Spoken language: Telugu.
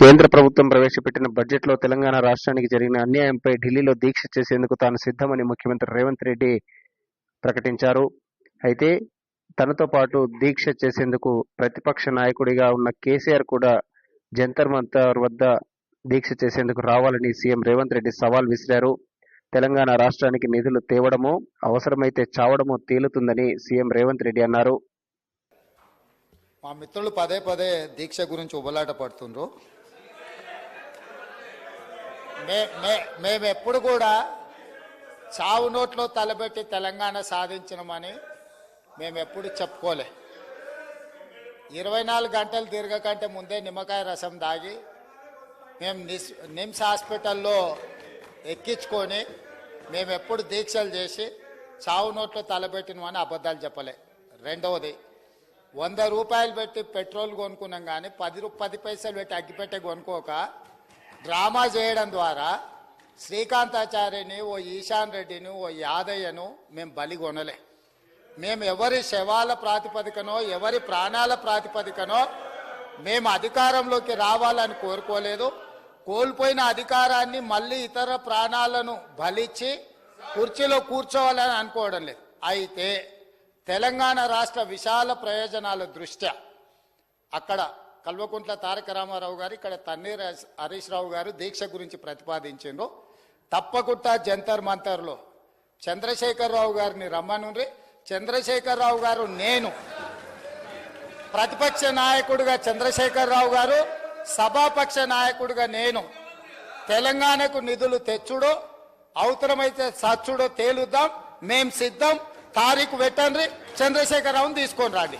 కేంద్ర ప్రభుత్వం ప్రవేశపెట్టిన బడ్జెట్లో తెలంగాణ రాష్ట్రానికి జరిగిన అన్యాయంపై ఢిల్లీలో దీక్ష చేసేందుకు తాను సిద్ధమని ముఖ్యమంత్రి రేవంత్ రెడ్డి ప్రకటించారు. అయితే తనతో పాటు దీక్ష చేసేందుకు ప్రతిపక్ష నాయకుడిగా ఉన్న కేసీఆర్ కూడా జంతర్ మంతర్ వద్ద దీక్ష చేసేందుకు రావాలని సీఎం రేవంత్ రెడ్డి సవాల్ విసిరారు. తెలంగాణ రాష్ట్రానికి నిధులు తేవడమో అవసరమైతే చావడమో తేలుతుందని సీఎం రేవంత్ రెడ్డి అన్నారు. మా మిత్రులు పదే పదే దీక్ష గురించి ఉబలాట పడుతుండ్రు. మే మే మేము ఎప్పుడు కూడా చావు నోట్లో తలబెట్టి తెలంగాణ సాధించినమని మేమెప్పుడు చెప్పుకోలే. ఇరవై నాలుగు గంటలు తిరగకంటే ముందే నిమ్మకాయ రసం దాగి మేము నిస్ నిమ్స్ హాస్పిటల్లో ఎక్కించుకొని మేము ఎప్పుడు దీక్షలు చేసి చావు నోట్లో తలబెట్టినమని అబద్ధాలు చెప్పలే. రెండవది వంద రూపాయలు పెట్టి పెట్రోల్ కొనుక్కున్నాం కానీ పది రూ పది పైసలు పెట్టి అగ్గిపెట్టే కొనుక్కోక డ్రామా చేయడం ద్వారా శ్రీకాంతాచార్యని ఓ ఈశాన్ రెడ్డిని ఓ యాదయ్యను మేము బలిగొనలే మేము ఎవరి శవాల ప్రాతిపదికనో ఎవరి ప్రాణాల ప్రాతిపదికనో మేము అధికారంలోకి రావాలని కోరుకోలేదు. కోల్పోయిన అధికారాన్ని మళ్ళీ ఇతర ప్రాణాలను బలిచ్చి కుర్చీలో కూర్చోవాలని అనుకోవడం లేదు. అయితే తెలంగాణ రాష్ట్ర విశాల ప్రయోజనాల దృష్ట్యా అక్కడ కల్వకుంట్ల తారక రామారావు గారు ఇక్కడ తన్నీర్ హరీష్ రావు గారు దీక్ష గురించి ప్రతిపాదించిండ్రు. తప్పకుండా జంతర్ మంతర్లో చంద్రశేఖరరావు గారిని రమ్మనుండ్రి చంద్రశేఖరరావు గారు నేను. ప్రతిపక్ష నాయకుడిగా చంద్రశేఖరరావు గారు సభాపక్ష నాయకుడిగా నేను. తెలంగాణకు నిధులు తెచ్చుడో అవసరమైతే సచ్చుడో తేలుద్దాం. మేం సిద్ధం. తారీఖు పెట్టండి చంద్రశేఖరరావుని తీసుకొని రండి.